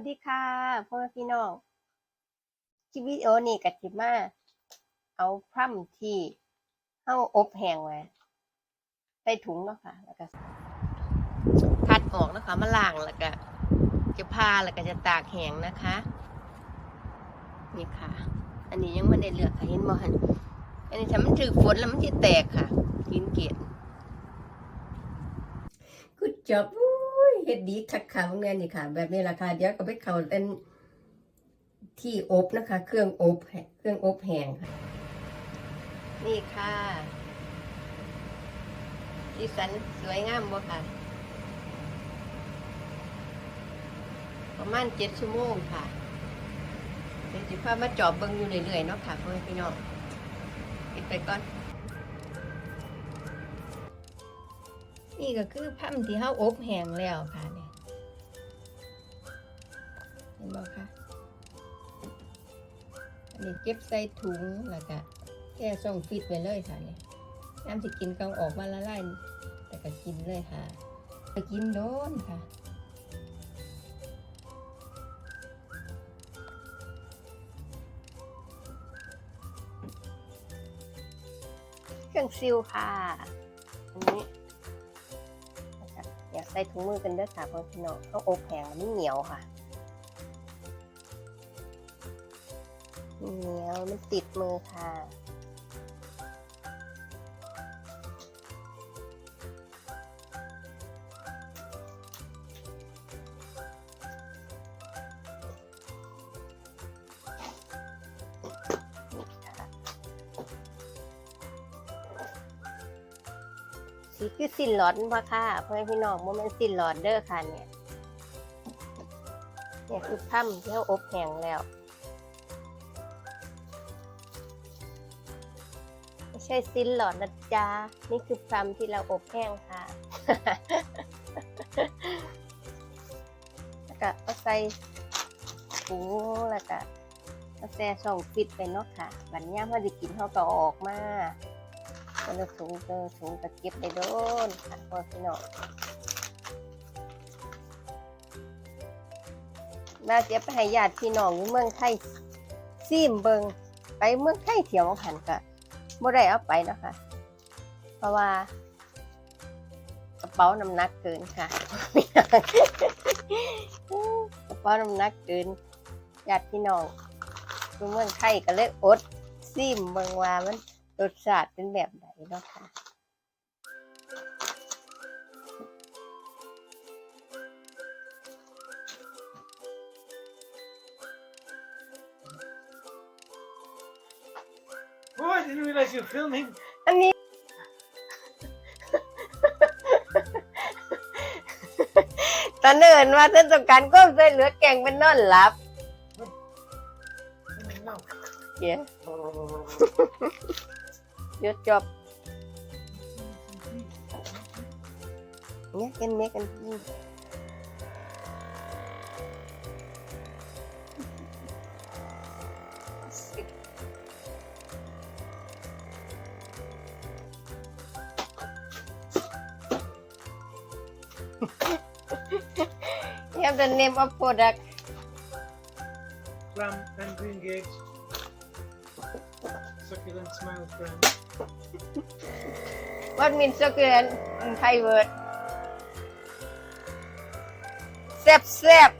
วัสดีค่ะพ่อแม่พี่น้องคลิปวิดีโอนี้กับจิมา เอาพร่ำที่เฮาอบแห้งไว้ใส่ถุงเนาะค่ะ แล้วก็คัดออกนะคะมาล้างแล้วก็จะพาแล้วก็จะตากแห้งนะคะ นี่ค่ะ อันนี้ยังไม่ได้เลือกค่ะเห็นบ่หันอันนี้ถ้ามันถือฝนแล้วมันจะแตกค่ะกินเกลียดกุดจับอุ้ย เฮ็ดดีคักค่ะพวกนี้นี่ค่ะ แบบนี้ราคาเดี๋ยวก็ไปเข้าเป็นที่อบนะคะ เครื่องอบเครื่องอบแห้งค่ะ นี่ค่ะสีสันสวยงามบ่ค่ะ ประมาณเจ็ดชั่วโมงค่ะเดี๋ยวจิพามาจอบเบิ่งอยู่เรื่อยๆเนาะค่ะเพื่อแม่พี่น้องปิดไปก่อน นี่ก็คือพั่มที่เฮาอบแห้งแล้วค่ะเนี่ยเห็นบ่คะอันนี้เก็บใส่ถุงแล้วก็แช่ส่งฟิตไว้เลยค่ะเนี่ยน้ำที่กินก็เอาออกมาละลายแต่ก็กินเลยค่ะไปกินโดนค่ะเครื่องซิลค่ะอันนี้ ส่ถุงมือกันเด้วยค่ะพ่อพี่น้องต้องอบแห้งมันเหนียวค่ะเหนียวมันติดมือค่ะ สีคือสินหลอดพะค่ะเพื่อนพี่น้องโมเมนสินหลอดเด้อค่ะเนี่ยเนี่ยคือถ้ำที่เขาอบแห้งแล้วไม่ใช่สินหลอดนะจ๊ะนี่คือพรำที่เราอบแห้งค่ะแล้วก็เอาใส่ถุงแล้วก็เอาแซ่ช่องฟิตไปเนาะค่ะ บัดนี้พอด้กินเขาก็เอาออกมา คนละถุงเจอถุงตะเก็บได้โดนค่ะพ่อพี่น้องน่าจะไปให้ญาติพี่น้องอยู่เมืองไทยซีมเบิงไปเมืองไทยเที่ยวหันกะบ่ได้เอาไปนะคะ เพราะว่ากระเป๋าน้ำหนักเกินค่ะกระเป๋าน้ำหนักเกินญาติพี่น้องอยู่เมืองไทยก็เลยอดซีมเบิงว่ามัน รสชาติเป็นแบบไหนเนาะค่ะ Oh, I didn't realize you're filming. อันนี้ ตอนเนินว่าเทศกาลก็ช่วยเหลือแกงเป็นนอนหลับ No. เดี๋ยวหยุดจบเนี่ยกันเมกันนี่ you have the name of product Plum and green grapes. Succulent smile friend. what means succulent in Thai word แซ่บแซ่บ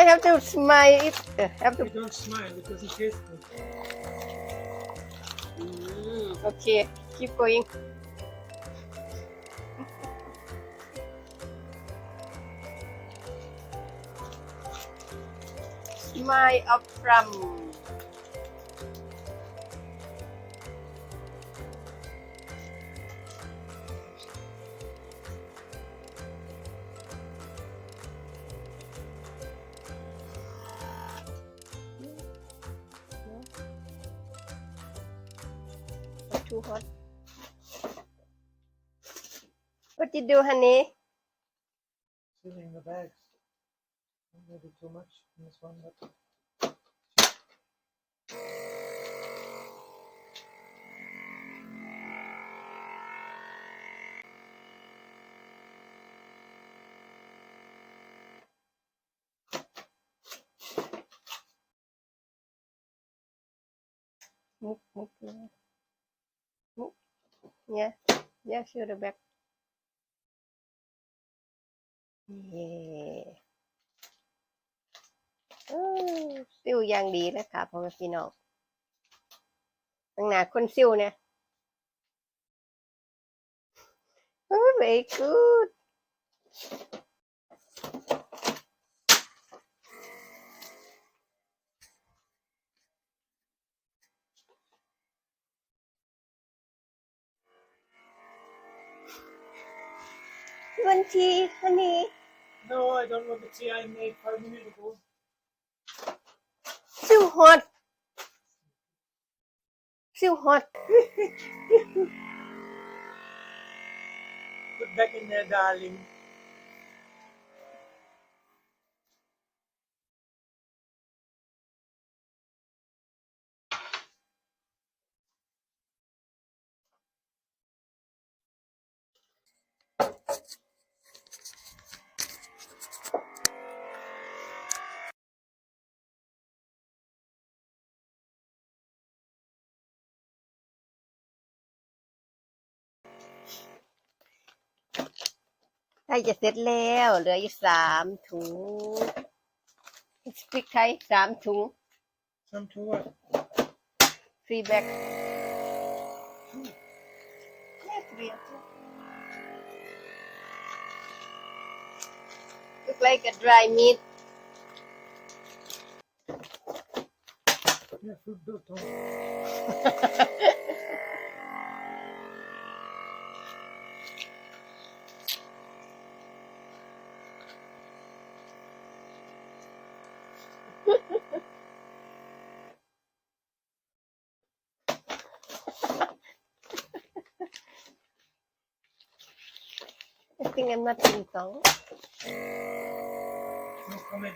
I have to smile it uh, have to You don't smile, it doesn't taste good. Okay keep going smile up from too hot. What you do, honey? Sealing the bags. Maybe too much in this one, but. กเลยมุกเนี่ยเนี่ย show the back เย่เออซิวอย่างดีเลยค่ะพ่อแม่พี่น้องตั้งหนาคนซิวเนี่ยโอ้ย very good วันทีฮันนี่ no, I don't want the tea I made five minutes ago. ซิวฮอตซิวฮอต Put back in there, darling. Dạ, ใกล้จะเสร็จแล้ว เหลืออีกสามถุงพริกไทยสามถุง Some to what? ฟรีแบ็กลูก like a dry meat Yeah, fruit biltong. I think I'm not doing song No comment.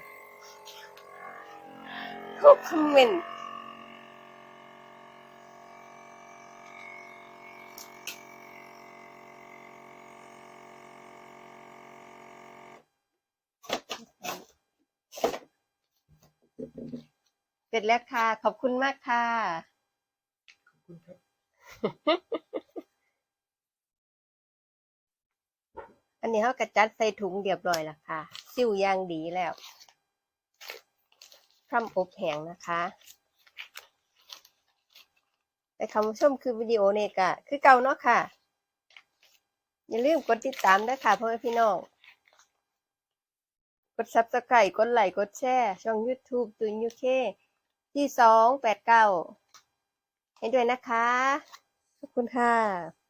no comment เสร็จแล้วค่ะ ขอบคุณมากค่ะ Good cup. อันนี้เขากระจัดใส่ถุงเรียบร้อยแล้วค่ะซิ่วย่างดีแล้วพร่ำอบแห้งนะคะแต่คำชมคือวิดีโอเนี่ยก็คือเก่าเนาะค่ะ อย่าลืมกดติดตามด้วยค่ะพ่อแม่พี่น้องกด subscribe กดไลค์ กดแชร์ ช่อง YouTube ตุนยูเค ที่สองแปดเก้าเห็นด้วยนะคะ ขอบคุณค่ะ